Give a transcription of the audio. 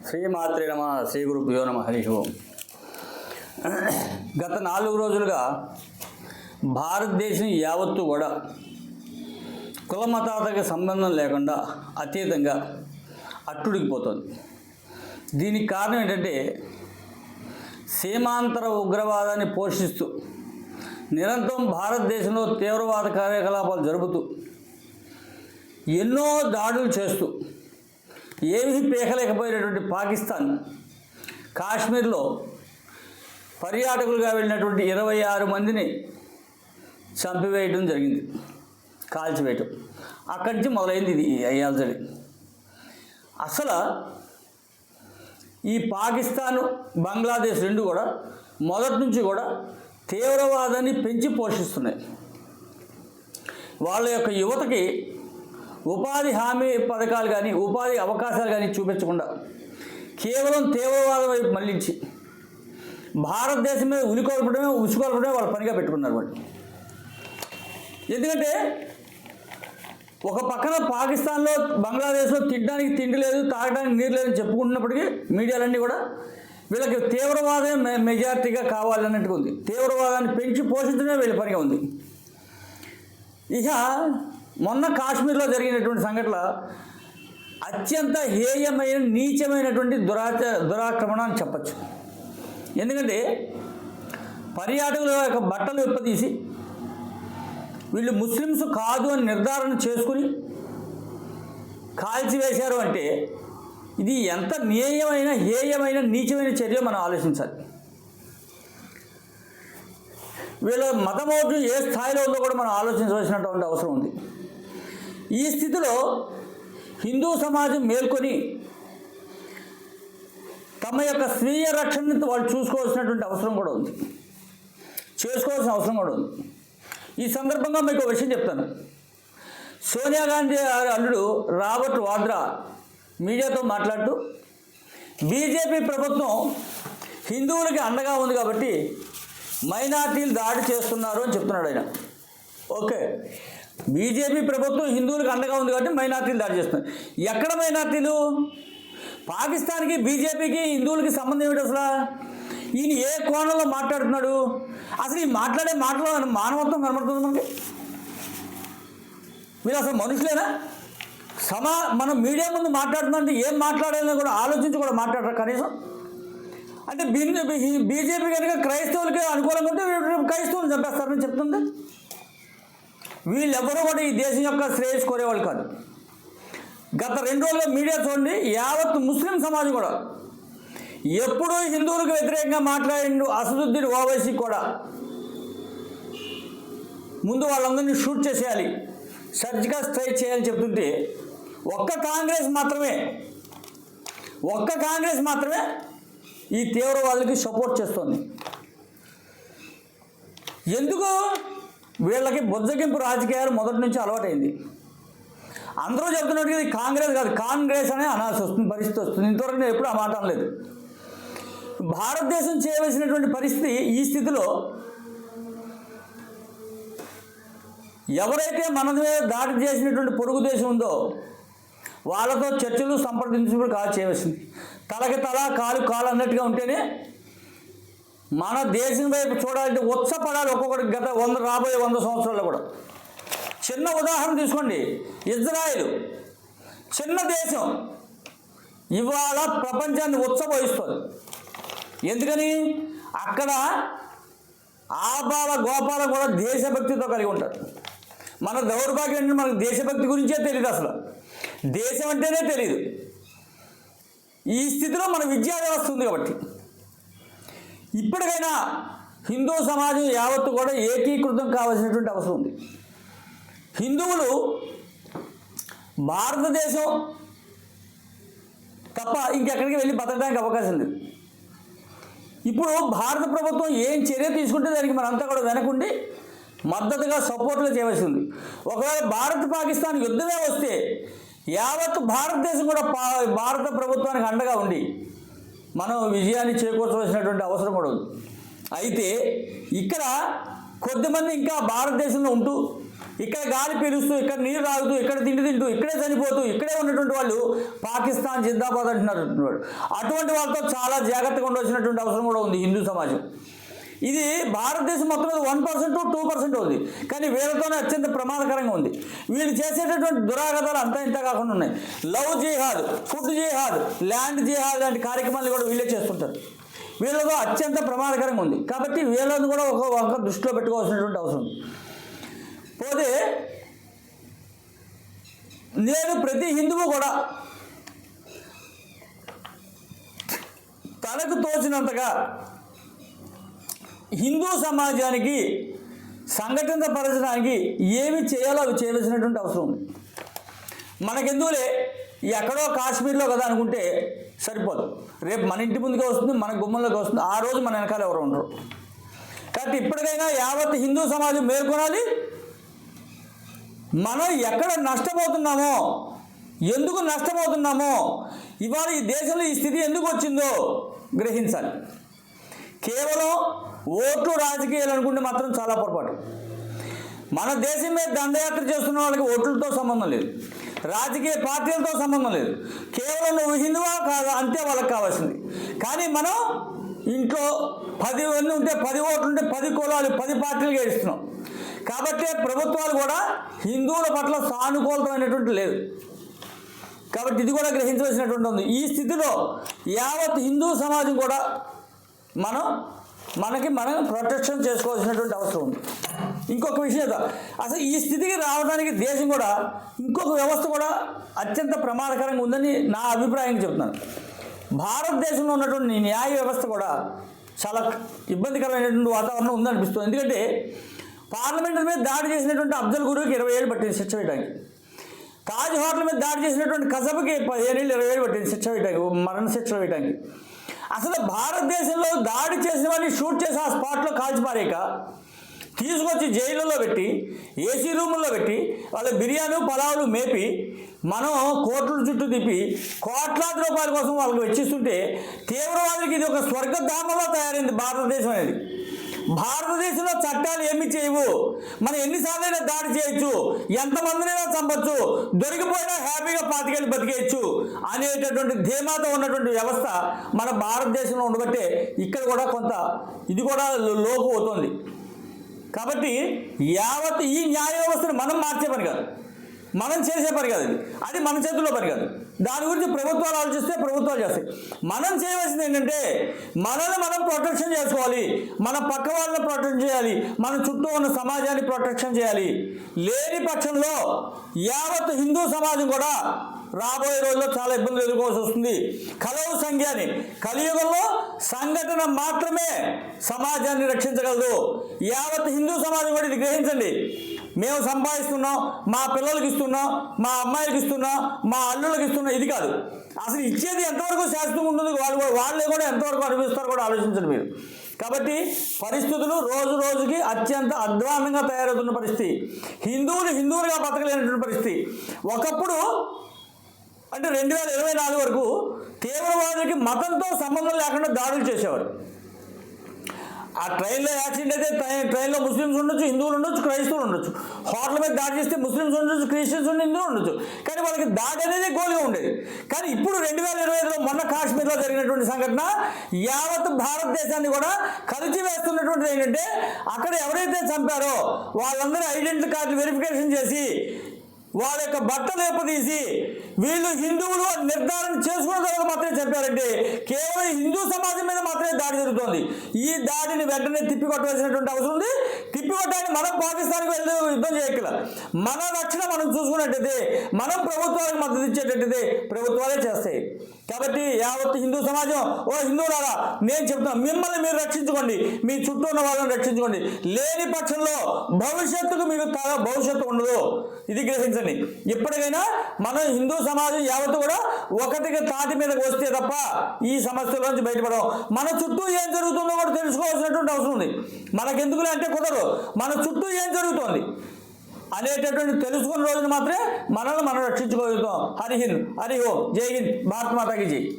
శ్రీమాత్రే నమ శ్రీ గురుభ్యో నమ హరి ఓం. గత నాలుగు రోజులుగా భారతదేశం యావత్తు కూడా కుల మతాలకు సంబంధం లేకుండా అతీతంగా అట్టుడికిపోతుంది దీనికి కారణం ఏంటంటే సీమాంతర ఉగ్రవాదాన్ని పోషిస్తూ నిరంతరం భారతదేశంలో తీవ్రవాద కార్యకలాపాలు జరుపుతూ ఎన్నో దాడులు చేస్తూ ఏమీ పేకలేకపోయినటువంటి పాకిస్తాన్ కాశ్మీర్లో పర్యాటకులుగా వెళ్ళినటువంటి ఇరవై ఆరు మందిని చంపివేయడం జరిగింది కాల్చివేయటం. అక్కడి నుంచి మొదలైంది ఇది అయ్యాల్సరి అసలు ఈ పాకిస్తాన్ బంగ్లాదేశ్ రెండు కూడా మొదటి నుంచి కూడా తీవ్రవాదాన్ని పెంచి పోషిస్తున్నాయి. వాళ్ళ యొక్క యువతకి ఉపాధి హామీ పథకాలు కానీ ఉపాధి అవకాశాలు కానీ చూపించకుండా కేవలం తీవ్రవాదం వైపు మళ్ళించి భారతదేశం మీద ఉలికొల్పడమే ఉసుకొల్పడమే వాళ్ళ పనిగా పెట్టుకున్నారు వాళ్ళు. ఎందుకంటే ఒక పక్కన పాకిస్తాన్లో బంగ్లాదేశ్లో తినడానికి తిండి లేదు తాగడానికి నీరు లేదని చెప్పుకుంటున్నప్పటికీ మీడియాలన్నీ కూడా వీళ్ళకి తీవ్రవాదం మె- మెజారిటీగా కావాలన్నట్టుగా ఉంది. తీవ్రవాదాన్ని పెంచి పోషించడమే వీళ్ళ పనిగా ఉంది. ఇక మొన్న కాశ్మీర్లో జరిగినటువంటి సంఘటన అత్యంత హేయమైన నీచమైనటువంటి దురాచ దురాక్రమణ అని చెప్పచ్చు. ఎందుకంటే పర్యాటకుల యొక్క బట్టలు విప్పదీసి వీళ్ళు ముస్లిమ్స్ కాదు అని నిర్ధారణ చేసుకుని కాల్చివేశారు అంటే ఇది ఎంత నేయమైన హేయమైన నీచమైన చర్య మనం ఆలోచించాలి. వీళ్ళ మతమోటు ఏ స్థాయిలో ఉందో కూడా మనం ఆలోచించవలసినటువంటి అవసరం ఉంది. ఈ స్థితిలో హిందూ సమాజం మేల్కొని తమ యొక్క స్వీయ రక్షణను వాళ్ళు చూసుకోవాల్సినటువంటి అవసరం కూడా ఉంది. చేసుకోవాల్సిన అవసరం కూడా ఉంది. ఈ సందర్భంగా మీకు ఒక విషయం చెప్తాను. సోనియా గాంధీ గారి అల్లుడు రాబర్ట్ వాద్రా మీడియాతో మాట్లాడుతూ బీజేపీ ప్రభుత్వం హిందువులకి అండగా ఉంది కాబట్టి మైనార్టీలు దాడి చేస్తున్నారు అని చెప్తున్నాడు ఆయన. ఓకే. బీజేపీ ప్రభుత్వం హిందువులకు అండగా ఉంది కాబట్టి మైనార్టీలు దాడి చేస్తుంది ఎక్కడ మైనార్టీలు? పాకిస్తాన్కి బీజేపీకి హిందువులకి సంబంధం ఏమిటి అసలు? ఈయన ఏ కోణంలో మాట్లాడుతున్నాడు? అసలు ఈ మాట్లాడే మాటలో మానవత్వం కనబడుతుంది మనకి? మీరు అసలు మనుషులేనా? సమా మనం మీడియా ముందు మాట్లాడుతుందంటే ఏం మాట్లాడాలని కూడా ఆలోచించి కూడా మాట్లాడరు కనీసం? అంటే బీజేపీ కనుక క్రైస్తవులకి అనుకూలంగా ఉంటే క్రైస్తవులు చంపేస్తారని చెప్తుంది? వీళ్ళెవరూ కూడా ఈ దేశం యొక్క శ్రేయస్ కోరేవాళ్ళు కాదు. గత రెండు రోజుల్లో మీడియా చూడండి యావత్ ముస్లిం సమాజం కూడా ఎప్పుడూ హిందువులకు వ్యతిరేకంగా మాట్లాడిండు అసదుద్దీన్ ఓవైసీ కూడా. ముందు వాళ్ళందరినీ షూట్ చేసేయాలి సర్జికల్ స్ట్రైక్ చేయాలని చెప్తుంటే ఒక్క కాంగ్రెస్ మాత్రమే ఒక్క కాంగ్రెస్ మాత్రమే ఈ తీవ్రవాదులకి సపోర్ట్ చేస్తుంది. ఎందుకు? వీళ్ళకి బుజ్జగింపు రాజకీయాలు మొదటి నుంచి అలవాటైంది. అందరూ చెప్తున్నట్టుగా ఇది కాంగ్రెస్ కాదు. కాంగ్రెస్ అనే అనాల్సి వస్తుంది పరిస్థితి వస్తుంది. ఇంతవరకు నేను ఎప్పుడు ఆ మాట అనలేదు. భారతదేశం చేయవలసినటువంటి పరిస్థితి ఈ స్థితిలో ఎవరైతే మన మీద దాడి చేసినటువంటి పొరుగు దేశం ఉందో వాళ్ళతో చర్చలు సంప్రదించినప్పుడు కాదు చేయవలసింది. తలకి తల కాలు కాలు అన్నట్టుగా ఉంటేనే మన దేశం వైపు చూడాలంటే ఉత్సపడాలి ఒక్కొక్కటి గత వంద రాబోయే వంద సంవత్సరాల్లో కూడా. చిన్న ఉదాహరణ తీసుకోండి. ఇజ్రాయిల్ చిన్న దేశం. ఇవాళ ప్రపంచాన్ని ఉత్సవహిస్తుంది ఎందుకని? అక్కడ ఆబాల గోపాల కూడా దేశభక్తితో కలిగి ఉంటారు. మన దౌర్భాగ్యం అంటే మనకు దేశభక్తి గురించే తెలియదు అసలు. దేశం అంటేనే తెలియదు ఈ స్థితిలో మన విద్యా వ్యవస్థ ఉంది కాబట్టి. ఇప్పటికైనా హిందూ సమాజం యావత్తు కూడా ఏకీకృతం కావాల్సినటువంటి అవసరం ఉంది. హిందువులు భారతదేశం తప్ప ఇంకెక్కడికి వెళ్ళి బతకడానికి అవకాశం లేదు. ఇప్పుడు భారత ప్రభుత్వం ఏం చర్య తీసుకుంటే దానికి మనంతా కూడా వెనకుండి మద్దతుగా సపోర్ట్గా చేయవలసి ఉంది. ఒకవేళ భారత్ పాకిస్తాన్ యుద్ధమే వస్తే యావత్ భారతదేశం కూడా పా భారత ప్రభుత్వానికి అండగా ఉండి మనం విజయాన్ని చేకూర్చవలసినటువంటి అవసరం కూడా ఉంది. అయితే ఇక్కడ కొద్దిమంది ఇంకా భారతదేశంలో ఉంటూ ఇక్కడ గాలి పీలుస్తూ ఇక్కడ నీరు తాగుతూ ఇక్కడ తిండి తింటూ ఇక్కడే చనిపోతూ ఇక్కడే ఉన్నటువంటి వాళ్ళు పాకిస్తాన్ జిందాబాద్ అంటున్నారు. అటువంటి వాళ్ళతో చాలా జాగ్రత్తగా ఉండవలసినటువంటి అవసరం కూడా ఉంది హిందూ సమాజం. ఇది భారతదేశం మొత్తం వన్ పర్సెంట్ టూ పర్సెంట్ ఉంది. కానీ వీళ్ళతోనే అత్యంత ప్రమాదకరంగా ఉంది. వీళ్ళు చేసేటటువంటి దురాగతాలు అంతా ఇంత కాకుండా ఉన్నాయి. లవ్ జిహాద్ ఫుడ్ జిహాద్ ల్యాండ్ జిహాద్ లాంటి కార్యక్రమాలు కూడా వీళ్ళే చేస్తుంటారు. వీళ్ళతో అత్యంత ప్రమాదకరంగా ఉంది. కాబట్టి వీళ్ళని కూడా ఒక ఒక దృష్టిలో పెట్టుకోవాల్సినటువంటి అవసరం ఉంది. పోతే నేను ప్రతి హిందువు కూడా తనకు తోచినంతగా హిందూ సమాజానికి సంఘటితపరచడానికి ఏమి చేయాలో అవి చేయవలసినటువంటి అవసరం ఉంది. మనకెందుకులే? ఎక్కడో కాశ్మీర్లో కదా అనుకుంటే సరిపోదు. రేపు మన ఇంటి ముందుకే వస్తుంది మన గుమ్మంలోకి వస్తుంది ఆ రోజు మన వెనకాల ఎవరు ఉండరు. కాబట్టి ఇప్పటికైనా యావత్ హిందూ సమాజం మేల్కొనాలి. మనం ఎక్కడ నష్టపోతున్నామో ఎందుకు నష్టపోతున్నామో ఇవాళ ఈ దేశంలో ఈ స్థితి ఎందుకు వచ్చిందో గ్రహించాలి. కేవలం ఓట్లు రాజకీయాలు అనుకుంటే మాత్రం చాలా పొరపాటు. మన దేశం మీద దండయాత్ర చేస్తున్న వాళ్ళకి ఓట్లతో సంబంధం లేదు. రాజకీయ పార్టీలతో సంబంధం లేదు. కేవలం నువ్వు హిందువా కాదా అంతే వాళ్ళకి కావాల్సింది. కానీ మనం ఇంట్లో పది మంది ఉంటే పది ఓట్లు ఉంటే పది కులాలు పది పార్టీలు గెలుస్తున్నాం. కాబట్టి ప్రభుత్వాలు కూడా హిందువుల పట్ల సానుకూలమైనటువంటి లేదు. కాబట్టి ఇది కూడా గ్రహించవలసినటువంటి ఉంది. ఈ స్థితిలో యావత్ హిందూ సమాజం కూడా మనం మనకి మనం ప్రొటెక్షన్ చేసుకోవాల్సినటువంటి అవసరం ఉంది. ఇంకొక విషయం అసలు ఈ స్థితికి రావడానికి దేశం కూడా ఇంకొక వ్యవస్థ కూడా అత్యంత ప్రమాదకరంగా ఉందని నా అభిప్రాయం చెప్తున్నాను. భారతదేశంలో ఉన్నటువంటి న్యాయ వ్యవస్థ కూడా చాలా ఇబ్బందికరమైనటువంటి వాతావరణం ఉందనిపిస్తుంది. ఎందుకంటే పార్లమెంట్ మీద దాడి చేసినటువంటి అబ్దుల్ గురువుకి ఇరవై ఏళ్ళు పట్టింది శిక్ష వేయడానికి తాజ్ హోటల్ మీద దాడి చేసినటువంటి కసబకి పదిహేను ఏళ్ళు ఇరవై ఏళ్ళు పట్టింది శిక్ష వేయడానికి మరణ శిక్ష వేయడానికి అసలు భారతదేశంలో దాడి చేసిన వాడిని షూట్ చేసి ఆ స్పాట్లో కాల్చిపారేక తీసుకొచ్చి జైలులో పెట్టి ఏసీ రూముల్లో పెట్టి వాళ్ళ బిర్యానీ పలావులు మేపి మనం కోట్ల చుట్టూ తిప్పి కోట్లాది రూపాయల కోసం వాళ్ళకి వెచ్చిస్తుంటే తీవ్రవాదులకి ఇది ఒక స్వర్గధామంలో తయారైంది భారతదేశం అనేది. భారతదేశంలో చట్టాలు ఏమి చేయవు? మనం ఎన్నిసార్లైనా దాడి చేయొచ్చు ఎంతమందినైనా చంపచ్చు దొరికిపోయినా హ్యాపీగా పాతికెళ్ళి బతికేయచ్చు అనేటటువంటి ధీమాతో ఉన్నటువంటి వ్యవస్థ మన భారతదేశంలో ఉండబట్టే ఇక్కడ కూడా కొంత ఇది కూడా లోపు అవుతుంది కాబట్టి యావత్ ఈ న్యాయ వ్యవస్థను మనం మార్చే పని కాదు. మనం చేసే పని కాదు అది అది మన చేతుల్లో పని కాదు. దాని గురించి ప్రభుత్వాలు ఆలోచిస్తే ప్రభుత్వాలు చేస్తాయి. మనం చేయవలసింది ఏంటంటే మనల్ని మనం ప్రొటెక్షన్ చేసుకోవాలి. మన పక్క వాళ్ళని ప్రొటెక్ట్ చేయాలి. మన చుట్టూ ఉన్న సమాజాన్ని ప్రొటెక్షన్ చేయాలి. లేని పక్షంలో యావత్ హిందూ సమాజం కూడా రాబోయే రోజుల్లో చాలా ఇబ్బందులు ఎదుర్కోవాల్సి వస్తుంది. కలవు సంఖ్యాని కలియుగంలో సంఘటన మాత్రమే సమాజాన్ని రక్షించగలదు. యావత్ హిందూ సమాజం కూడా ఇది గ్రహించండి. మేము సంపాదిస్తున్నాం మా పిల్లలకి ఇస్తున్నాం మా అమ్మాయిలకి ఇస్తున్నాం మా అల్లులకి ఇస్తున్నాం. ఇది కాదు. అసలు ఇచ్చేది ఎంతవరకు శాశ్వతం ఉంటుంది? వాళ్ళు వాళ్ళే కూడా ఎంతవరకు అనిపిస్తారో కూడా ఆలోచించండి మీరు. కాబట్టి పరిస్థితులు రోజు రోజుకి అత్యంత అధ్వానంగా తయారవుతున్న పరిస్థితి. హిందువులు హిందువులుగా బతకలేనటువంటి పరిస్థితి. ఒకప్పుడు అంటే రెండు వేల ఇరవై నాలుగు వరకు తీవ్రవాదులకి మతంతో సంబంధం లేకుండా దాడులు చేసేవారు. ఆ ట్రైన్లో యాక్సిడెంట్ అయితే ట్రైన్ ట్రైన్లో ముస్లిమ్స్ ఉండొచ్చు హిందువులు ఉండొచ్చు క్రైస్తవులు ఉండొచ్చు. హోటల్ మీద దాడి చేస్తే ముస్లిమ్స్ ఉండొచ్చు క్రిస్టియన్స్ ఉండి హిందువులు ఉండొచ్చు. కానీ వాళ్ళకి దాడి అనేది గోల్గా ఉండేది. కానీ ఇప్పుడు రెండు వేల ఇరవై ఐదులో మొన్న కాశ్మీర్లో జరిగినటువంటి సంఘటన యావత్ భారతదేశాన్ని కూడా కలిసి వేస్తున్నటువంటిది ఏంటంటే అక్కడ ఎవరైతే చంపారో వాళ్ళందరూ ఐడెంటిటీ కార్డు వెరిఫికేషన్ చేసి వాళ్ళ యొక్క బట్టలు ఎప్పదీసి వీళ్ళు హిందువులు నిర్ధారణ చేసుకున్న తర్వాత మాత్రమే చెప్పారంటే కేవలం హిందూ సమాజం మీద మాత్రమే దాడి జరుగుతోంది. ఈ దాడిని వెంటనే తిప్పికొట్టవలసినటువంటి అవసరం ఉంది. తిప్పికొట్టడానికి మనం పాకిస్తాన్కి వెళ్ళి యుద్ధం చేయక్కల. మన రక్షణ మనం చూసుకున్నట్టయితే మనం ప్రభుత్వాలకు మద్దతు ఇచ్చేటట్టయితే ప్రభుత్వాలే చేస్తాయి. కాబట్టి యావత్ హిందూ సమాజం ఓ హిందువులారా నేను చెప్తాను మిమ్మల్ని మీరు రక్షించుకోండి. మీ చుట్టూ ఉన్న వాళ్ళని రక్షించుకోండి. లేని పక్షంలో భవిష్యత్తుకు మీకు భవిష్యత్తు ఉండదు. ఇది గ్రహించండి ఎప్పటికైనా మన హిందూ సమాజం యావత్తు కూడా ఒకటికి తాటి మీదకి వస్తే తప్ప ఈ సమస్యల నుంచి బయటపడడం మన చుట్టూ ఏం జరుగుతుందో కూడా తెలుసుకోవాల్సినటువంటి అవసరం ఉంది. మనకెందుకులే అంటే కుదరదు. మన చుట్టూ ఏం జరుగుతోంది? అనేటటువంటి తెలుసుకున్న రోజున మాత్రమే మనల్ని మనం రక్షించుకోగలుగుతాం. హరి హింద్ హరి ఓం. జై హింద్. భారత్ మాతాకి జై.